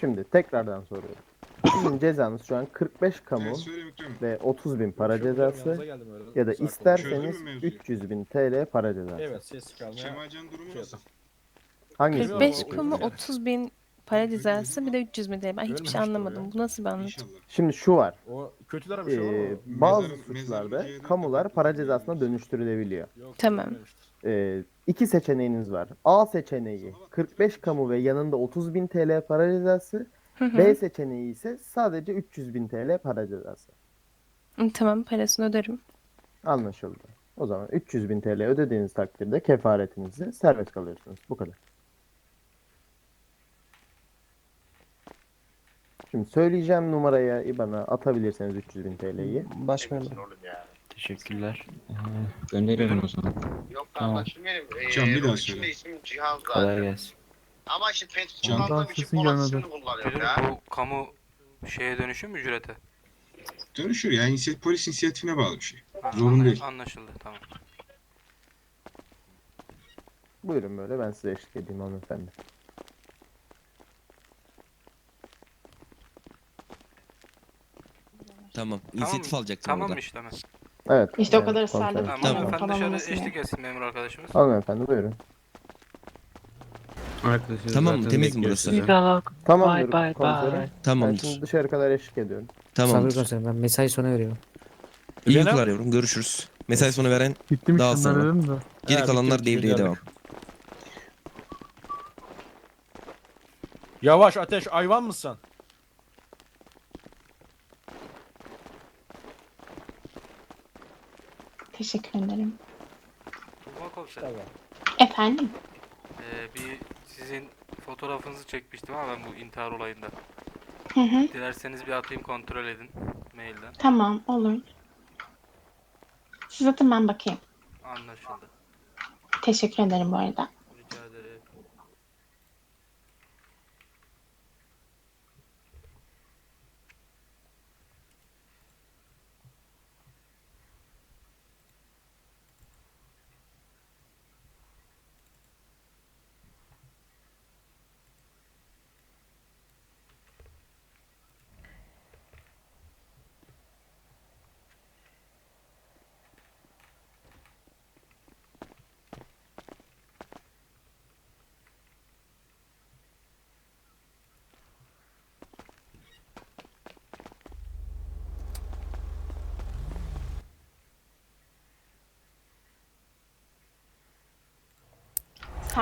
Şimdi tekrardan soruyorum. Sizin cezanız şu an 45 kamu Evet, söyle Mükrem. ve 30 bin para cezası ya da isterseniz Çözdün mü mevzuyu? 300 bin TL para cezası. Evet ses çıkarmaya. Kemalcan durumu Şey nasıl? Hangisi? Bilmiyorum 45 ama kamu yani. 30 bin para cezası bir de 300 bin TL. Ben hiçbir şey anlamadım. Bu nasıl bir anlatım? İnşallah. Şimdi şu var. O kötülere bir şey var Ee, ama. bazı Mezarın- suçlarda kamular para cezasına dönüştürülebiliyor. Yok, Tamam. Ee, iki seçeneğiniz var. A seçeneği 45 kamu ve yanında 30 bin TL para cezası. Hı hı. B seçeneği ise sadece 300 bin TL para cezası. Tamam parasını öderim. Anlaşıldı. O zaman 300 bin TL ödediğiniz takdirde kefaretinizi serbest kalıyorsunuz. Bu kadar. Şimdi söyleyeceğim numaraya IBAN'a atabilirseniz 300 bin TL'yi. Başkanım. Teşekkürler. Gönderiyorum o zaman. Yok Tamam. kardeşim benim. Ee, Can, bir daha söyle. ismim Cihaz Kolay gelsin. Ama işte pet Can. kullandığım için Rahatsızsın Polat gelmedi. ismini Müdürüm ya. bu kamu şeye dönüşür mü ücrete? Dönüşür ya. inisiyatif, polis inisiyatifine bağlı bir şey. Ha, Zorunlu anla- değil. Anlaşıldı tamam. Buyurun böyle ben size eşlik edeyim hanımefendi. Tamam. İnisiyatif alacaktım Tamam orada. işlem. Evet. İşte o evet, kadar ısrarladık. Tamam, Tamam. hanımefendi Falan dışarı olmasın eşlik etsin memur arkadaşımız. Hanımefendi buyurun. Arkadaşlar Tamam, temiz mi burası? sizi. Tamamdır Bye, bye, komiserim. bye. Ben Tamamdır. şimdi dışarı kadar eşlik ediyorum. Tamamdır. komiserim ben mesai sona veriyorum. İyi Benim- uykular yavrum. Görüşürüz. Mesai sonu veren Bitti mi Daha şunlar sonra. dedim de. geri Ha, kalanlar bitti, bitti, devreye devam. Yavaş ateş hayvan mısın? Teşekkür ederim. Komiser. Efendim? Ee, bir sizin fotoğrafınızı çekmiştim ama ben bu intihar olayında. Hı hı. Dilerseniz bir atayım kontrol edin mailden. Tamam olur. Siz atın ben bakayım. Anlaşıldı. Teşekkür ederim bu arada.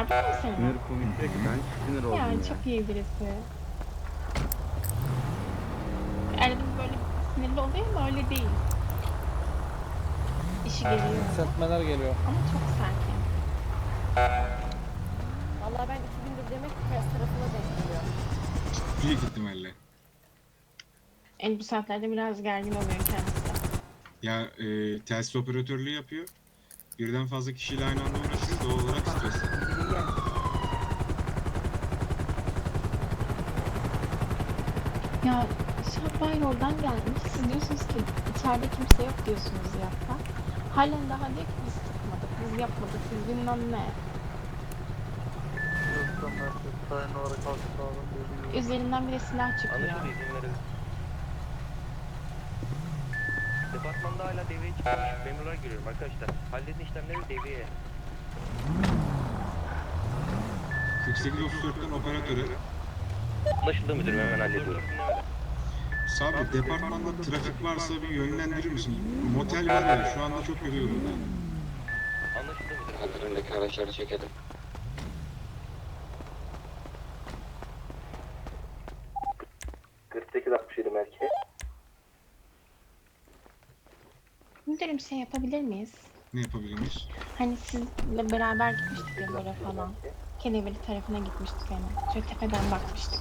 Sarp mı Sinir komik değil ki ben sinir oldum Yani ya. çok iyi birisi. Arada böyle sinirli oluyor ama öyle değil. İşi geliyor Sertmeler geliyor. ama çok sakin. Vallahi ben iki gündür demek ki ters tarafına denk geliyor. Büyük ihtimalle. En bu saatlerde biraz gergin oluyor kendisi. Ya e, telsiz operatörlüğü yapıyor. Birden fazla kişiyle aynı anda uğraşıyor. Doğal olarak stresli. Ya Şahbay yoldan gelmiş. Siz diyorsunuz ki içeride kimse yok diyorsunuz yatta. Halen daha diyor ki biz sıkmadık, biz yapmadık, biz bilmem ne. Üzerinden bir de silah çıkıyor. Departmanda hala devreye çıkmış. Memurlar görüyorum arkadaşlar. Halledin işlemleri devreye. 48-34'ten operatöre. Anlaşıldı müdürüm hemen hallediyorum. Sabri departmanda trafik varsa bir yönlendirir misin? Motel var ya şu anda çok kötü durumda. Anlaşıldı müdürüm. Hatırındaki araçları çekelim. Müdürüm şey yapabilir miyiz? Ne yapabilir miyiz? Hani sizle beraber gitmiştik ya böyle falan. Keneveli tarafına gitmiştik yani. Şöyle tepeden bakmıştık.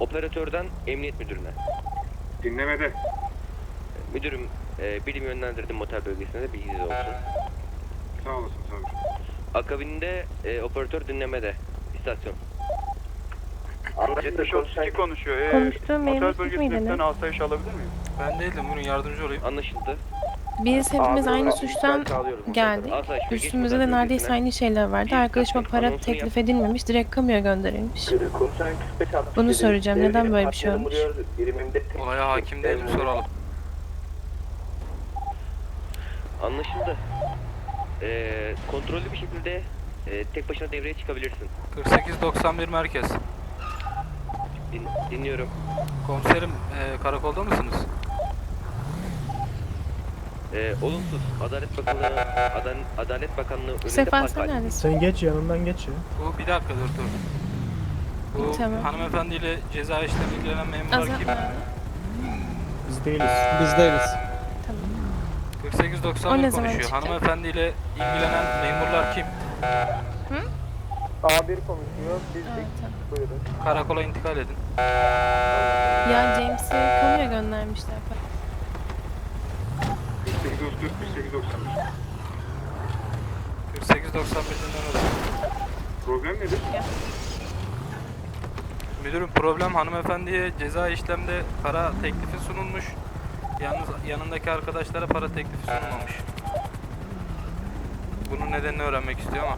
Operatörden emniyet müdürüne. Dinlemede. Müdürüm e, birim yönlendirdim motel bölgesine de bilginiz olsun. Sağ olasın savcım. Akabinde e, operatör dinlemede. İstasyon. 7032 konuşuyor. Ee, Konuştuğum memur motel siz bölgesinden miydiniz? asayiş alabilir miyim? Ben değildim buyurun yardımcı olayım. Anlaşıldı. Biz hepimiz aynı suçtan geldik. Bölgesi Üstümüzde de neredeyse aynı şeyler vardı. Arkadaşıma para teklif edilmemiş, direkt kamuya gönderilmiş. Bunu soracağım. Neden böyle bir şey olmuş? Olaya hakim değilim soralım. Anlaşıldı. E, kontrollü bir şekilde e, tek başına devreye çıkabilirsin. 4891 merkez. Din, dinliyorum. Komiserim e, karakolda mısınız? E, olumsuz. Adalet Bakanlığı, Adan, Adalet Bakanlığı önünde Sefa park sen halinde. neredesin? Sen geç yanından geç ya. Bu bir dakika dur dur. Bu Tamam. hanımefendiyle ceza işlemi ilgilenen memurlar Azat kim? nerede? Biz değiliz. Biz değiliz. Tamam. 4891 O ne zaman konuşuyor. çıkacak? Hanımefendiyle ilgilenen memurlar kim? A1 konuşuyor. Biz Aa, tamam. Karakola intikal edin. Ya James'i kamuya göndermişler. 4834 4891. 4891'den arasın. Problem nedir? Müdürüm problem hanımefendiye ceza işlemde para teklifi sunulmuş. Yalnız yanındaki arkadaşlara para teklifi sunulmamış. Bunun nedenini öğrenmek istiyor ama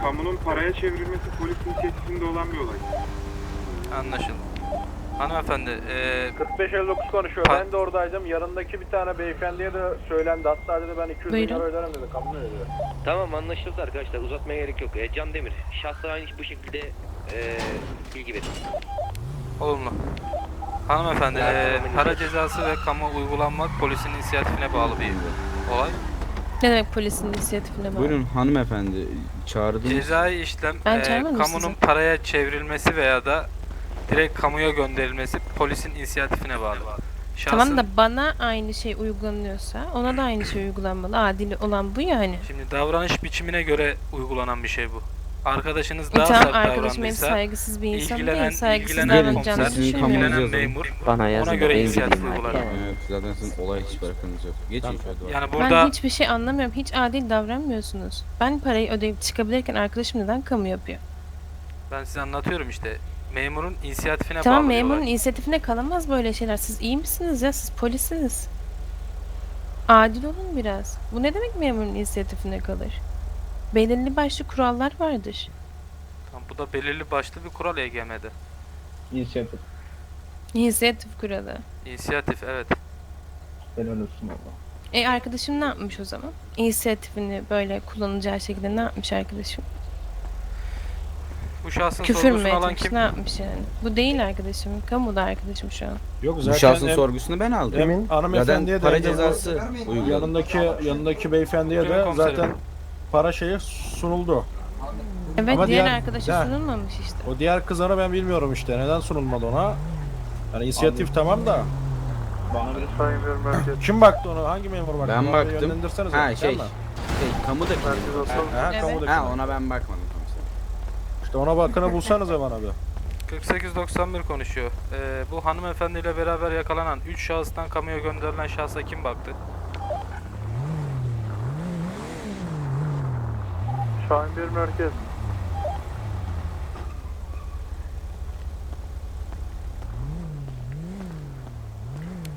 Kamunun paraya çevrilmesi polis inisiyatifinde olan bir olay. anlaşıldı. Hanımefendi, eee 4559 konuşuyor. Pa- Ben de oradaydım. Yanındaki bir tane beyefendiye de söylendi. Hatta dedi ben 200 bin Buyurun. lira öderim dedi. Kamu ödedi. Tamam anlaşıldı arkadaşlar. Uzatmaya gerek yok. E, Can Demir, şahslara aynı bu şekilde e, bilgi verin. olumlu. Hanımefendi, eee, para cezası ve kamu uygulanmak polisin inisiyatifine bağlı bir olay. Ne demek polisin inisiyatifine bağlı? Buyurun hanımefendi. Çağırdınız. Cezai işlem Ben çağırmadım kamunun sizi. paraya çevrilmesi veya da direkt kamuya gönderilmesi polisin inisiyatifine bağlı. Şahsın, Tamam da bana aynı şey uygulanıyorsa ona da aynı şey uygulanmalı. Adil olan bu yani. Şimdi davranış biçimine göre uygulanan bir şey bu. Arkadaşınız daha tamam sert arkadaşım benim davrandıysa saygısız bir insan ilgilenen, değil. Saygısız ilgilenen davranacağını komiser, Sizin kamunuz düşünmüyorum. ilgilenen yazın. memur Bana ona göre inisiyatif uygular. Evet, zaten sizin olay hiç bırakınız yok. Geçin şöyle. Yani Ben burada hiçbir şey anlamıyorum. Hiç adil davranmıyorsunuz. Ben parayı ödeyip çıkabilirken arkadaşım neden kamu yapıyor? ben size anlatıyorum işte. Memurun inisiyatifine tamam bağlı memurun olay. inisiyatifine kalamaz böyle şeyler. Siz iyi misiniz ya? Siz polisiniz. Adil olun biraz. Bu ne demek memurun inisiyatifine kalır? Belirli başlı kurallar vardır. Tamam, bu da belirli başlı bir kural EGM'de. İnisiyatif. İnisiyatif kuralı. İnisiyatif evet. Ben ölürsün valla. E arkadaşım ne yapmış o zaman? İnisiyatifini böyle kullanacağı şekilde ne yapmış arkadaşım? Bu şahsın Küfür mü sorgusunu alan etmiş? kim? Ne yapmış yani? Bu değil arkadaşım. Kamuda arkadaşım şu an. Yok Bu zaten şahsın em- sorgusunu ben aldım. em- Emin. hanımefendiye Zaten de para cezası uyguladım. yanındaki yanındaki beyefendiye de zaten para şeyi sunuldu. Evet Ama diğer, diğer- arkadaşa diğer- sunulmamış işte. O diğer kızlara ben bilmiyorum işte. Neden sunulmadı ona? Yani inisiyatif tamam da. Bana bir sayın vermem. Kim baktı ona? Hangi memur baktı? Ben Ona baktım. Yönlendirsenize. Ha şey, mi? şey kamu da Ha, Evet. kamudaki. Ha ona ben bakmadım. İşte ona bakana bulsanıza bana bir. 4891 konuşuyor. Ee, bu hanımefendiyle beraber yakalanan 3 şahıstan kamuya gönderilen şahsa kim baktı? Şahin 1 merkez.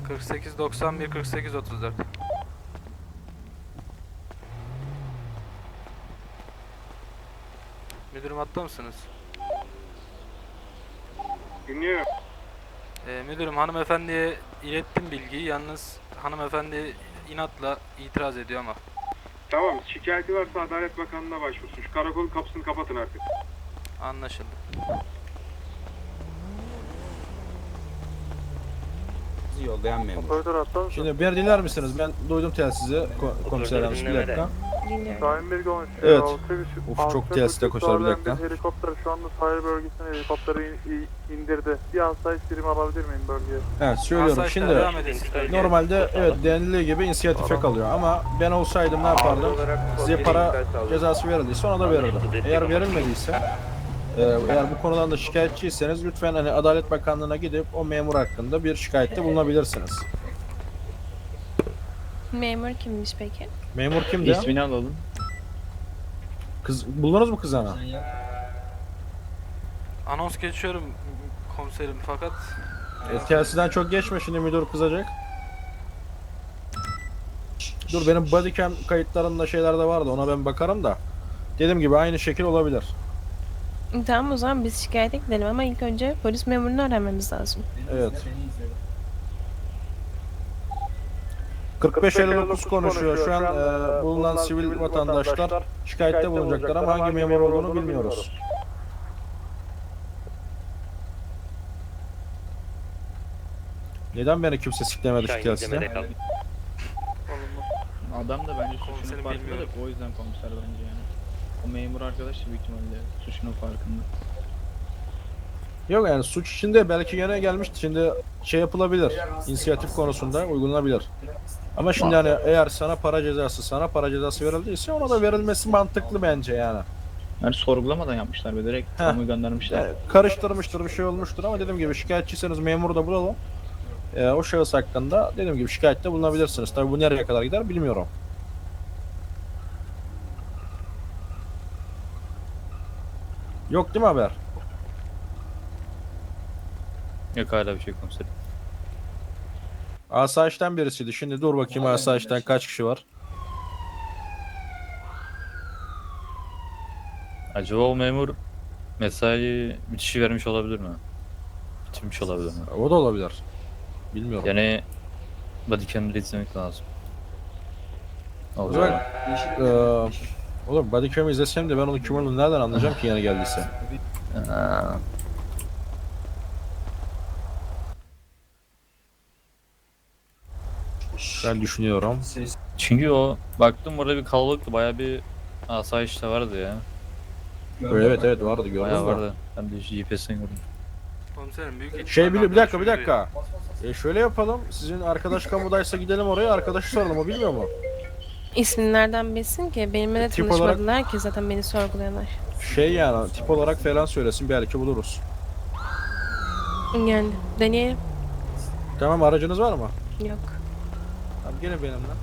...48-91-48-34 Müdürüm hatta mısınız? Dinliyorum. Ee, müdürüm hanımefendiye ilettim bilgiyi yalnız hanımefendi inatla itiraz ediyor ama Tamam şikayeti varsa Adalet Bakanlığı'na başvursun. Şu karakolun kapısını kapatın artık. anlaşıldı. Bizi yollayan memur. Operatör hatta Şimdi bir dinler misiniz? Ben duydum telsizi. Ko- bir dinlemede. dakika. Dinliyorum. Şahin bir konuşuyor. Evet. Uf, altı çok buçuk koşar, bir dakika. Helikopter şu anda sahil bölgesine helikopteri in- in- indirdi. Bir asayiş birimi alabilir miyim bölgeye? Evet söylüyorum. Asayişler Şimdi devam edin. normalde evet denildiği gibi inisiyatife kalıyor ama ben olsaydım ne yapardım? Size para cezası verildiyse ona da verirdim. Eğer verilmediyse Ee, eğer bu konudan da şikayetçiyseniz lütfen hani Adalet Bakanlığı'na gidip o memur hakkında bir şikayette bulunabilirsiniz. Memur kimmiş peki? Memur kimdi? ya? İsmini alalım. Kız, buldunuz mu kızını? Anons geçiyorum komiserim fakat E, telsizden çok geçme şimdi müdür kızacak. Dur benim bodycam kayıtlarımda şeyler de vardı ona ben bakarım da. Dediğim gibi aynı şekil olabilir. Tamam o zaman biz şikayete gidelim ama ilk önce polis memurunu öğrenmemiz lazım. Evet. 4559 konuşuyor. Şu an e, bulunan sivil vatandaşlar şikayette bulunacaklar ama hangi memur olduğunu bilmiyoruz. Neden beni kimse siklemedi şu. Adam da bence suçunun farkında da o yüzden komiser bence yani. O memur arkadaş da büyük ihtimalle suçunun farkında. Yok yani suç içinde belki gene gelmişti. Şimdi şey yapılabilir. İnisiyatif konusunda uygulanabilir. Ama şimdi hani eğer sana para cezası sana para cezası verildiyse ona da verilmesi mantıklı bence yani. Yani sorgulamadan yapmışlar ve direkt Heh. kamu göndermişler. Yani karıştırmıştır bir şey olmuştur ama dediğim gibi şikayetçiyseniz memuru da bulalım. Ee, o şahıs hakkında dediğim gibi şikayette bulunabilirsiniz. Tabii bu nereye kadar gider bilmiyorum. Yok değil mi haber? Yok hala bir şey komiserim. Asayişten birisiydi. Şimdi dur bakayım asayişten kaç kişi var? Acaba o memur mesai bitişi vermiş olabilir mi? Bitirmiş olabilir mi? O da olabilir. Bilmiyorum. Yani bodycam'leri izlemek lazım. O O zaman eee oğlum bodycam'ı izlesem de ben onu kim olduğunu nereden anlayacağım ki yeni geldiyse. Aa, Ben düşünüyorum. Çünkü o baktım orada bir kalabalıktı bayağı bir asayiş de vardı ya. Evet evet vardı gördüm Bayağı mü? vardı. Ben de GPS'ten gördüm. komiserim büyük Şey ihtimalle bir, bir dakika bir dakika. E şöyle yapalım. Sizin arkadaş kamudaysa gidelim oraya arkadaşı soralım o bilmiyor mu? İsmini nereden bilsin ki? Benimle de Tip olarak- tanışmadılar ki zaten beni sorguluyorlar. Şey yani tip olarak falan söylesin belki buluruz. Yani deneyelim. Tamam aracınız var mı? Yok. Tamam gelin benimle.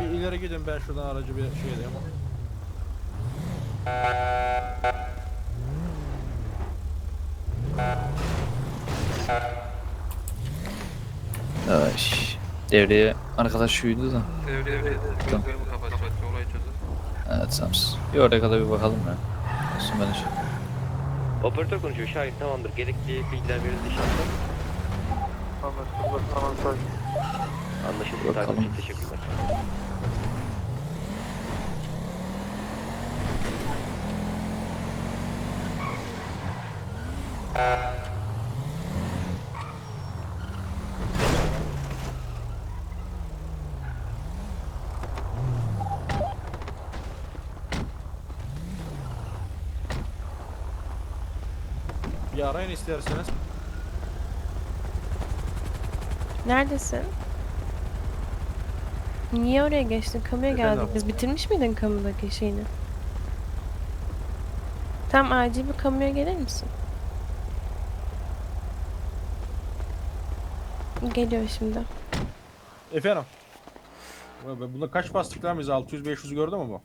Bir ileri gidin ben şuradan aracı bir şey edeyim. Ay, devreye arkadaş şuydu da. Devreye bir gözlerimi kapatacak olayı çözer. Evet tamam. Bir oraya kadar bir bakalım ya. Olsun ben şey. Operatör konuşuyor. Şahin tamamdır. Gerekli bilgiler verildi şahsen. Anlaşıldı. Anlaşıldı. Anlaşıldı. Bakalım. Teşekkürler. Bir arayın isterseniz. Neredesin? Niye oraya geçtin? Kamuya Efendim? geldik. Biz bitirmiş miydin kamudaki şeyini? Tam acil bir kamuya gelir misin? Geliyor şimdi. Efendim. Ulan ben Bunda kaç bastık lan biz? 600-500 gördü mü bu?